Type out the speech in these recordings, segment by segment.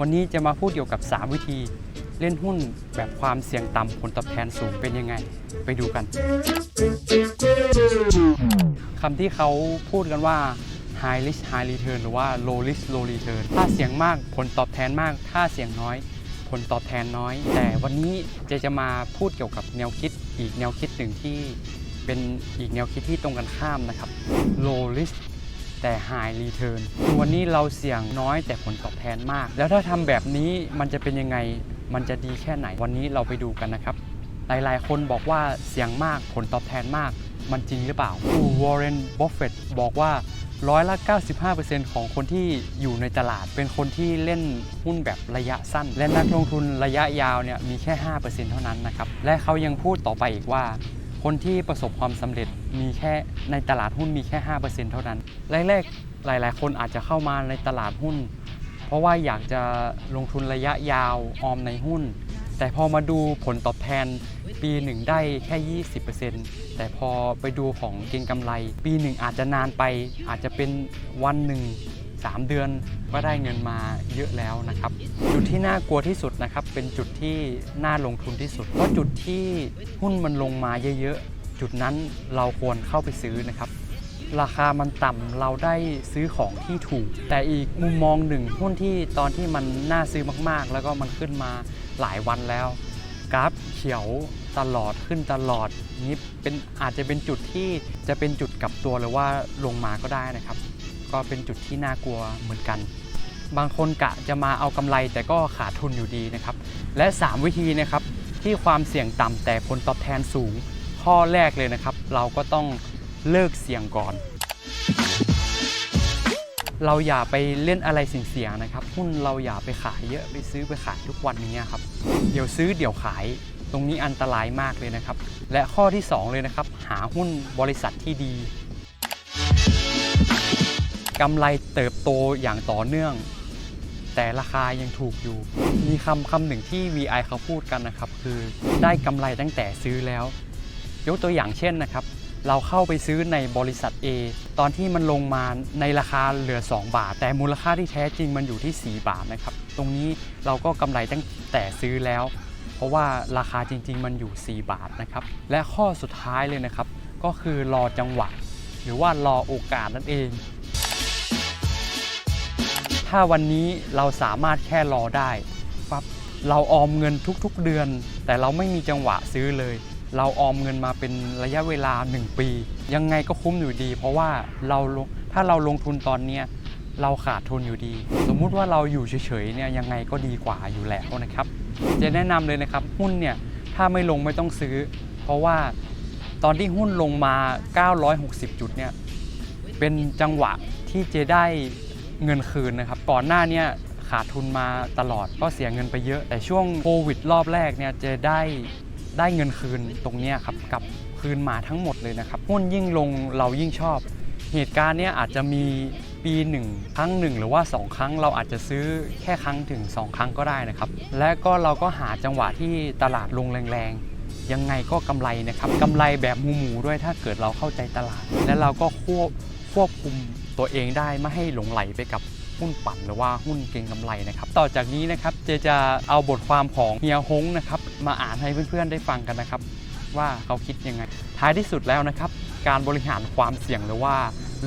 วันนี้จะมาพูดเกี่ยวกับ 3 วิธีเล่นหุ้นแบบความเสี่ยงต่ำผลตอบแทนสูงเป็นยังไง ไปดูกันคำที่เขาพูดกันว่า high risk high return หรือว่า low risk low return ถ้าเสี่ยงมากผลตอบแทนมาก ถ้าเสี่ยงน้อย ผลตอบแทนน้อย แต่วันนี้เจะจะมาพูดเกี่ยวกับแนวคิดอีกแนวคิดหนึ่งที่เป็นอีกแนวคิดที่ตรงกันข้ามนะครับ low risk แต่ high return วันนี้เราเสี่ยงน้อยแต่ผลตอบแทนมาก แล้วถ้าทำแบบนี้มันจะเป็นยังไง มันจะดีแค่ไหน วันนี้เราไปดูกันนะครับ หลายๆ คนบอกว่าเสี่ยงมากผลตอบแทนมาก มันจริงหรือเปล่าผู้วอร์เรน บัฟเฟตบอกว่าร้อยละ 95%ของคนที่อยู่ในตลาด เป็นคนที่เล่นหุ้นแบบระยะสั้น และนักลงทุนระยะยาวเนี่ยมีแค่ 5%เท่านั้นนะครับ และเขายังพูดต่อไปอีกว่า คนที่ประสบความสำเร็จมีแค่ในตลาดหุ้นมีแค่ 5%เท่านั้นแรกๆหลาย ๆ คนอาจจะเข้ามาในตลาดหุ้น เพราะว่าอยากจะลงทุนระยะยาวออมในหุ้น แต่พอมาดูผลตอบแทนปีหนึ่งได้แค่ 20%แต่พอไปดูของเก็งกำไร ปีหนึ่งอาจจะนานไปอาจจะเป็นวันหนึ่ง 3 เดือนก็ได้เงินมาเยอะแล้วนะครับ จุดที่น่ากลัวที่สุดนะครับ เป็นจุดที่น่าลงทุนที่สุด เพราะจุดที่หุ้นมันลงมาเยอะๆ จุดนั้นเราควรเข้าไปซื้อนะครับ ราคามันต่ำเราได้ซื้อของที่ถูก แต่อีกมุมมองหนึ่งหุ้นที่ตอนที่มันน่าซื้อมากๆ แล้วก็มันขึ้นมาหลายวันแล้วกราฟเขียวตลอดขึ้นตลอดนี้เป็นอาจจะเป็นจุดที่จะเป็นจุดกลับตัวหรือว่าลงมาก็ได้นะครับ ก็เป็นจุดที่น่ากลัวเหมือนกัน บางคนกะจะมาเอากำไรแต่ก็ขาดทุนอยู่ดีนะครับ และ 3 วิธีนะครับที่ความเสี่ยงต่ำแต่ผลตอบแทนสูง ข้อแรกเลยนะครับ เราก็ต้องเลิกเสี่ยงก่อน เราอย่าไปเล่นอะไรเสี่ยงนะครับหุ้นเราอย่าไปขายเยอะไปซื้อไปขายทุกวันอย่างเงี้ครับเดี๋ยวซื้อเดี๋ยวขายตรงนี้อันตรายมากเลยนะครับ และข้อที่ 2 เลยนะครับ หาหุ้นบริษัทที่ดี กำไรเติบโตอย่างต่อเนื่อง แต่ราคายังถูกอยู่ มีคำคำหนึ่งที่ VI เขาพูดกันนะครับ คือได้กำไรตั้งแต่ซื้อแล้ว ยกตัวอย่างเช่นนะครับ เราเข้าไปซื้อในบริษัท A ตอนที่มันลงมาในราคาเหลือ 2 บาท แต่มูลค่าที่แท้จริงมันอยู่ที่ 4 บาทนะครับ ตรงนี้เราก็กำไรตั้งแต่ซื้อแล้ว เพราะว่าราคาจริง ๆ มันอยู่ 4 บาทนะครับ และข้อสุดท้ายเลยนะครับ ก็คือรอจังหวะ หรือว่ารอโอกาสนั่นเอง ถ้าวันนี้เราสามารถแค่รอได้ปั๊บเราออมเงินทุกๆเดือน แต่เราไม่มีจังหวะซื้อเลย เราออมเงินมาเป็นระยะเวลา 1 ปี ยังไงก็คุ้มอยู่ดี เพราะว่าเราถ้าเราลงทุนตอนเนี้ยเราขาดทุนอยู่ดี สมมุติว่าเราอยู่เฉยๆเนี่ยยังไงก็ดีกว่าอยู่แล้วนะครับจะแนะนำเลยนะครับหุ้นเนี่ยถ้าไม่ลงไม่ต้องซื้อ เพราะว่าตอนที่หุ้นลงมา 960 จุดเนี่ยเป็นจังหวะที่เจได้ เงินคืนนะครับ ก่อนหน้านี้ขาดทุนมาตลอดก็เสียเงินไปเยอะ แต่ช่วงโควิดรอบแรกเนี่ยเจได้ได้เงินคืนตรงนี้ครับกับคืนมาทั้งหมดเลยนะครับหุ้นยิ่งลงเรายิ่งชอบ เหตุการณ์เนี้ยอาจจะมีปีหนึ่งครั้งหนึ่งหรือว่า 2 ครั้งเราอาจจะซื้อแค่ครั้งถึง 2 ครั้งก็ได้นะครับ และก็เราก็หาจังหวะที่ตลาดลงแรงๆ ยังไงก็กำไรนะครับกำไรแบบหมูๆด้วยถ้าเกิดเราเข้าใจตลาด และเราก็ควบควบคุม ตัวเองได้ไม่ให้หลงไหลไปกับหุ้นปั่นหรือว่าหุ้นเก็งกำไรนะครับต่อจากนี้นะครับเจจะเอาบทความของเฮียฮงนะครับมาอ่านให้เพื่อนๆได้ฟังกันนะครับ ว่าเขาคิดยังไง ท้ายที่สุดแล้วนะครับ การบริหารความเสี่ยงหรือว่า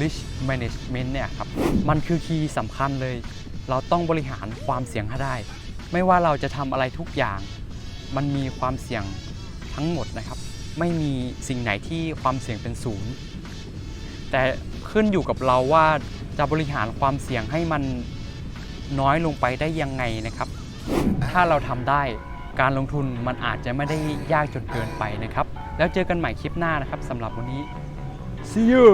risk management เนี่ยครับมันคือคีย์สำคัญเลย เราต้องบริหารความเสี่ยงให้ได้ ไม่ว่าเราจะทำอะไรทุกอย่าง มันมีความเสี่ยงทั้งหมดนะครับ ไม่มีสิ่งไหนที่ความเสี่ยงเป็นศูนย์แต่ ขึ้นอยู่กับเราว่าจะบริหารความเสี่ยงให้มันน้อยลงไปได้ยังไงนะครับ ถ้าเราทำได้การลงทุนมันอาจจะไม่ได้ยากจนเกินไปนะครับ แล้วเจอกันใหม่คลิปหน้านะครับสำหรับวันนี้ see you